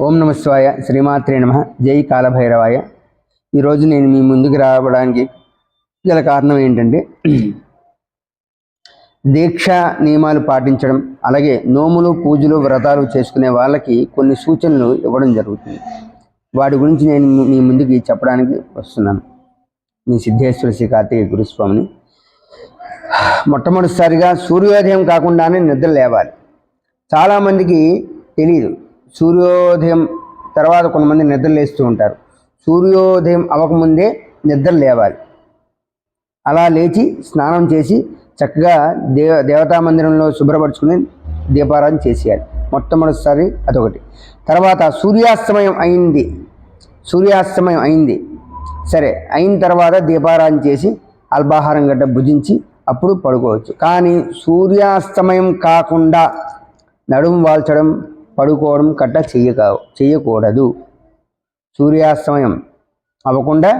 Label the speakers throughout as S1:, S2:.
S1: ఓం నమ శివాయ శ్రీమాత్రే నమ. జై కాలభైరవాయ. ఈరోజు నేను మీ ముందుకు రావడానికి గల కారణం ఏంటంటే దీక్ష నియమాలు పాటించడం అలాగే నోములు పూజలు వ్రతాలు చేసుకునే వాళ్ళకి కొన్ని సూచనలు ఇవ్వడం జరుగుతుంది. వాటి గురించి నేను మీ ముందుకి చెప్పడానికి వస్తున్నాను. మీ సిద్ధేశ్వర శ్రీ కార్తీక గురుస్వామిని. మొట్టమొదటిసారిగా సూర్యోదయం కాకుండానే నిద్ర లేవాలి. చాలామందికి తెలియదు సూర్యోదయం తర్వాత కొంతమంది నిద్ర లేస్తూ ఉంటారు. సూర్యోదయం అవ్వకముందే నిద్ర లేవాలి. అలా లేచి స్నానం చేసి చక్కగా దేవ దేవతా మందిరంలో శుభ్రపరచుకుని దీపారాధన చేసేయాలి. మొట్టమొదటిసారి అదొకటి. తర్వాత సూర్యాస్తమయం అయింది. సూర్యాస్తమయం అయింది. సరే అయిన తర్వాత దీపారాధన చేసి అల్పాహారం గడ్డ భుజించి అప్పుడు పడుకోవచ్చు. కానీ సూర్యాస్తమయం కాకుండా నడుము వాల్చడం పడుకోవడం కట్ట చెయ్యక చేయకూడదు సూర్యాస్తమయం అవ్వకుండా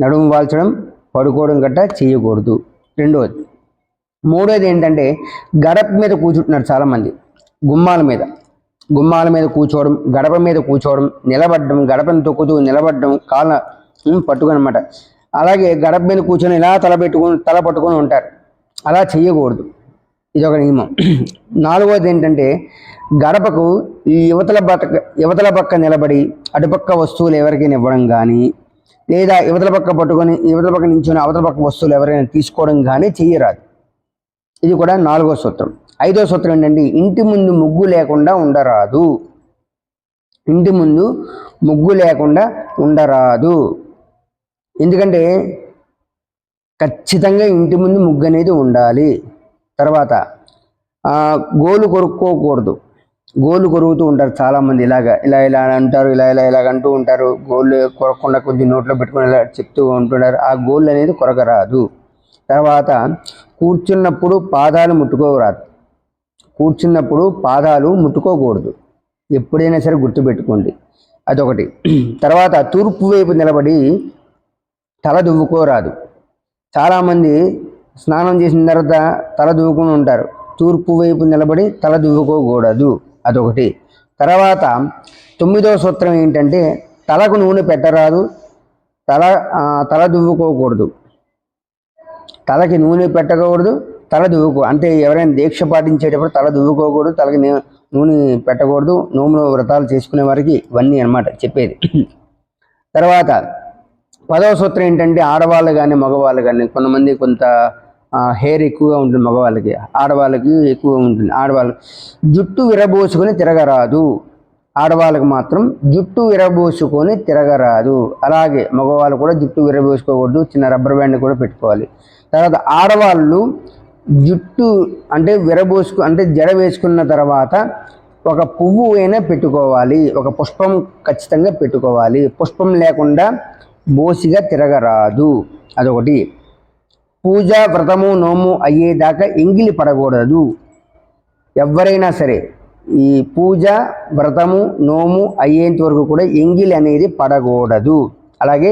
S1: నడుము వాల్చడం పడుకోవడం గట్ట చేయకూడదు రెండవది మూడోది ఏంటంటే గడప మీద కూర్చుంటున్నారు చాలామంది. గుమ్మాల మీద. గుమ్మాల మీద కూర్చోవడం గడప మీద కూర్చోవడం నిలబడడం గడపను తొక్కుతూ నిలబడడం కాళ్ళ ఉమ్, పట్టుకొని అనమాట అలాగే గడప మీద కూర్చొని ఇలా తల పెట్టుకొని తల పట్టుకొని ఉంటారు. అలా చేయకూడదు ఇది ఒక నియమం. నాలుగవది ఏంటంటే గడపకు ఈ యువతల పక్క యువతల పక్క నిలబడి అటుపక్క వస్తువులు ఎవరికైనా ఇవ్వడం కానీ లేదా యువతల పక్క పట్టుకొని యువతల పక్క నించుని అవతల పక్క వస్తువులు ఎవరైనా తీసుకోవడం కానీ చేయరాదు ఇది కూడా నాలుగో సూత్రం. ఐదో సూత్రం ఏంటంటే ఇంటి ముందు ముగ్గు లేకుండా ఉండరాదు. ఇంటి ముందు ముగ్గు లేకుండా ఉండరాదు. ఎందుకంటే ఖచ్చితంగా ఇంటి ముందు ముగ్గు అనేది ఉండాలి. తర్వాత గోలు కొరుక్కోకూడదు. గోలు కొరుగుతూ ఉంటారు చాలామంది. ఇలాగ ఇలా ఇలా అంటారు ఇలా ఇలా ఇలాగ అంటూ ఉంటారు. గోళ్ళు కొరకుండా కొద్ది నోట్లో పెట్టుకుని ఇలా చెప్తూ ఉంటున్నారు. ఆ గోళ్ళు అనేది కొరకరాదు. తర్వాత కూర్చున్నప్పుడు పాదాలు ముట్టుకోరాదు. కూర్చున్నప్పుడు పాదాలు ముట్టుకోకూడదు. ఎప్పుడైనా సరే గుర్తుపెట్టుకోండి. అదొకటి. తర్వాత తూర్పు వైపు నిలబడి తల దువ్వుకోరాదు. చాలామంది స్నానం చేసిన తర్వాత తల దువ్వుకుని ఉంటారు. తూర్పు వైపు నిలబడి తల దువ్వుకోకూడదు. అదొకటి. తర్వాత తొమ్మిదవ సూత్రం ఏంటంటే తలకు నూనె పెట్టరాదు. తల తల దువ్వుకోకూడదు. తలకి నూనె పెట్టకూడదు తల దువ్వుకో అంటే ఎవరైనా దీక్ష పాటించేటప్పుడు తల దువ్వుకోకూడదు తలకి నూనె పెట్టకూడదు. నోములు వ్రతాలు చేసుకునే వారికి ఇవన్నీ అన్నమాట చెప్పేది. తర్వాత పదవ సూత్రం ఏంటంటే ఆడవాళ్ళు కానీ మగవాళ్ళు కానీ కొంతమంది కొంత హెయిర్ ఎక్కువగా ఉంటుంది మగవాళ్ళకి ఆడవాళ్ళకి ఎక్కువ ఉంటుంది. ఆడవాళ్ళు జుట్టు విరబోసుకొని తిరగరాదు. ఆడవాళ్ళకి మాత్రం జుట్టు విరబోసుకొని తిరగరాదు. అలాగే మగవాళ్ళు కూడా జుట్టు విరబోసుకోకూడదు చిన్న రబ్బర్ బ్యాండ్ కూడా పెట్టుకోవాలి. తర్వాత ఆడవాళ్ళు జుట్టు అంటే విరబోసుకు అంటే జడ వేసుకున్న తర్వాత ఒక పువ్వు అయినా పెట్టుకోవాలి. ఒక పుష్పం ఖచ్చితంగా పెట్టుకోవాలి. పుష్పం లేకుండా బోసిగా తిరగరాదు. అదొకటి. పూజ వ్రతము నోము అయ్యేదాకా ఎంగిలి పడకూడదు. ఎవరైనా సరే ఈ పూజ వ్రతము నోము అయ్యేంత వరకు కూడా ఎంగిలి అనేది పడకూడదు. అలాగే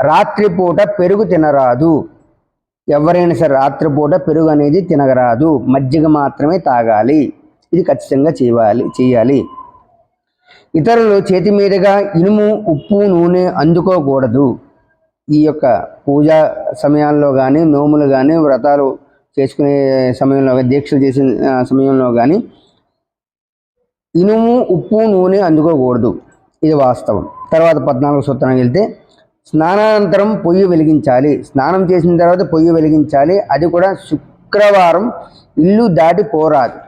S1: రాత్రిపూట పెరుగు తినరాదు. ఎవరైనా సరే రాత్రిపూట పెరుగు అనేది తినగరాదు మజ్జిగ మాత్రమే తాగాలి. ఇది ఖచ్చితంగా చేయాలి చేయాలి. ఇతరులు చేతి మీదుగా ఇనుము ఉప్పు నూనె అందుకోకూడదు. ఈ యొక్క పూజా సమయాల్లో కానీ నోములు కానీ వ్రతాలు చేసుకునే సమయంలో కానీ దీక్షలు చేసే సమయంలో కానీ ఇనుము ఉప్పు నూనె అందుకోకూడదు. ఇది వాస్తవం. తర్వాత పద్నాలుగు సూత్రానికి వెళ్తే స్నానానంతరం పొయ్యి వెలిగించాలి. స్నానం చేసిన తర్వాత పొయ్యి వెలిగించాలి. అది కూడా శుక్రవారం ఇల్లు దాటి పోరాదు.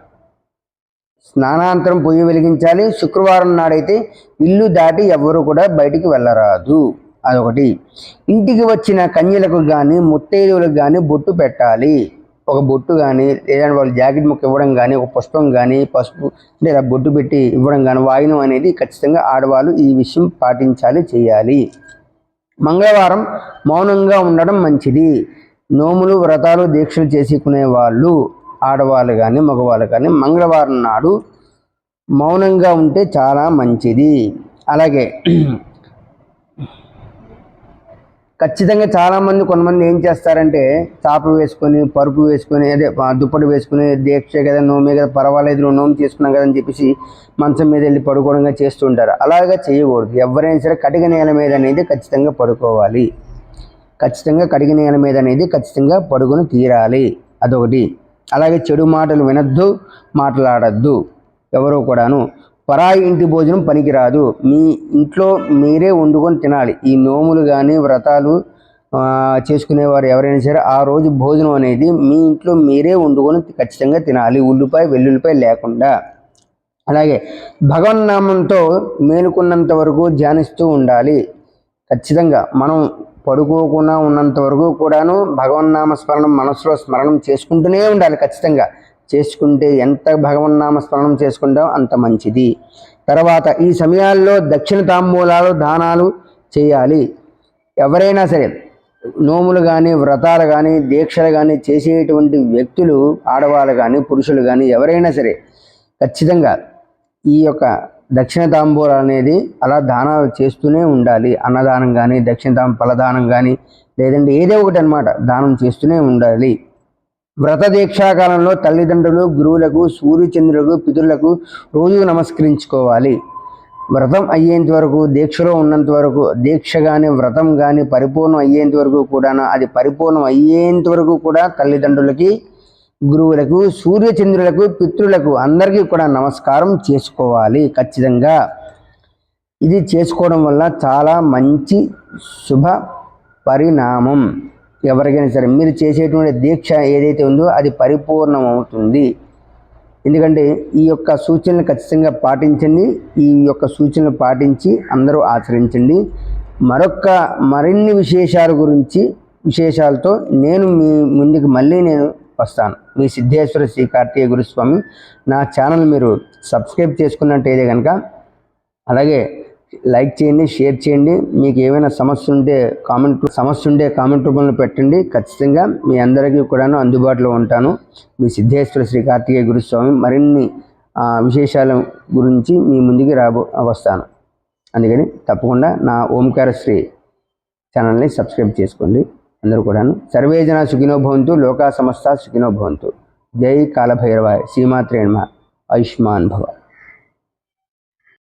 S1: స్నానానంతరం పొయ్యి వెలిగించాలి. శుక్రవారం నాడైతే ఇల్లు దాటి ఎవ్వరూ కూడా బయటికి వెళ్ళరాదు. అదొకటి. ఇంటికి వచ్చిన కన్యలకు కానీ ముత్తైదువులకు కానీ బొట్టు పెట్టాలి. ఒక బొట్టు కానీ లేదంటే వాళ్ళు జాకెట్ ముక్క ఇవ్వడం కానీ ఒక పుష్పం కానీ పసుపు అంటే ఇలా బొట్టు పెట్టి ఇవ్వడం కానీ వాయినం అనేది ఖచ్చితంగా ఆడవాళ్ళు ఈ విషయం పాటించాలి చేయాలి. మంగళవారం మౌనంగా ఉండడం మంచిది. నోములు వ్రతాలు దీక్షలు చేసుకునే వాళ్ళు ఆడవాళ్ళు కానీ మగవాళ్ళు కానీ మంగళవారం నాడు మౌనంగా ఉంటే చాలా మంచిది. అలాగే ఖచ్చితంగా చాలామంది కొంతమంది ఏం చేస్తారంటే చాప వేసుకొని పరుపు వేసుకొని అదే దుప్పటి వేసుకొని దీక్ష కదా నోమే కదా పర్వాలేదు నువ్వు నోము చేసుకున్నాం కదా అని చెప్పేసి మంచం మీద వెళ్ళి పడుకోవడంగా చేస్తుంటారు అలాగా చేయకూడదు. ఎవరైనా సరే కటిక నేల మీద అనేది ఖచ్చితంగా పడుకోవాలి. ఖచ్చితంగా కడిగి నేల మీద అనేది ఖచ్చితంగా పడుకుని తీరాలి. అదొకటి. అలాగే చెడు మాటలు వినొద్దు మాట్లాడద్దు. ఎవరు కూడాను. పరాయి ఇంటి భోజనం పనికిరాదు. మీ ఇంట్లో మీరే వండుకొని తినాలి. ఈ నోములు కానీ వ్రతాలు చేసుకునేవారు ఎవరైనా సరే ఆ రోజు భోజనం అనేది మీ ఇంట్లో మీరే వండుకొని ఖచ్చితంగా తినాలి. ఉల్లిపాయ వెల్లుల్లిపాయ లేకుండా. అలాగే భగవన్నామంతో మేలుకున్నంత వరకు ధ్యానిస్తూ ఉండాలి. ఖచ్చితంగా మనం పడుకోకుండా ఉన్నంత వరకు కూడాను భగవన్నామ స్మరణం మనసులో స్మరణం చేసుకుంటూనే ఉండాలి ఖచ్చితంగా. చేసుకుంటే ఎంత భగవన్నామ స్మరణం చేసుకుంటాం అంత మంచిది. తర్వాత ఈ సమయాల్లో దక్షిణ తాంబూలాలు దానాలు చేయాలి. ఎవరైనా సరే నోములు కానీ వ్రతాలు కానీ దీక్షలు కానీ చేసేటువంటి వ్యక్తులు ఆడవాళ్ళు కానీ పురుషులు కానీ ఎవరైనా సరే ఖచ్చితంగా ఈ యొక్క దక్షిణ తాంబూలం అనేది అలా దానాలు చేస్తూనే ఉండాలి. అన్నదానం కానీ దక్షిణ తాం ఫలదానం కానీ లేదంటే ఏదో ఒకటి అన్నమాట దానం చేస్తూనే ఉండాలి. వ్రత దీక్షాకాలంలో తల్లిదండ్రులు గురువులకు సూర్యచంద్రులకు పితరులకు రోజు నమస్కరించుకోవాలి. వ్రతం అయ్యేంత వరకు దీక్షలో ఉన్నంత వరకు దీక్ష కానీ వ్రతం కానీ పరిపూర్ణం అయ్యేంత వరకు కూడా అది పరిపూర్ణం అయ్యేంత వరకు కూడా తల్లిదండ్రులకి గురువులకు సూర్యచంద్రులకు పితృలకు అందరికీ కూడా నమస్కారం చేసుకోవాలి ఖచ్చితంగా. ఇది చేసుకోవడం వల్ల చాలా మంచి శుభ పరిణామం. ఎవరికైనా సరే మీరు చేసేటువంటి దీక్ష ఏదైతే ఉందో అది పరిపూర్ణం అవుతుంది ఎందుకంటే ఈ యొక్క సూచనలు ఖచ్చితంగా పాటించండి. ఈ యొక్క సూచనలు పాటించి అందరూ ఆచరించండి. మరొక మరిన్ని విశేషాల గురించి విశేషాలతో నేను మీ ముందుకు మళ్ళీ నేను వస్తాను. మీ సిద్ధేశ్వర శ్రీ కార్తీయ గురుస్వామి. నా ఛానల్ మీరు సబ్స్క్రైబ్ చేసుకున్నట్టయితే కనుక అలాగే లైక్ చేయండి షేర్ చేయండి. మీకు ఏమైనా సమస్య ఉంటే కామెంట్ సమస్య ఉంటే కామెంట్ రూపంలో పెట్టండి. ఖచ్చితంగా మీ అందరికీ కూడాను అందుబాటులో ఉంటాను. మీ సిద్ధేశ్వర శ్రీ కార్తికేయ గురుస్వామి మరిన్ని విశేషాల గురించి మీ ముందుకి రాబో వస్తాను. అందుకని తప్పకుండా నా ఓంకార శ్రీ ఛానల్ని సబ్స్క్రైబ్ చేసుకోండి. అందరూ కూడాను సర్వే జన సుఖినో భవంతు లోకా సమస్త సుఖినోభవంతు జై కాలభైరవాయ శ్రీమాత్రేణ ఆయుష్మాన్ భవ.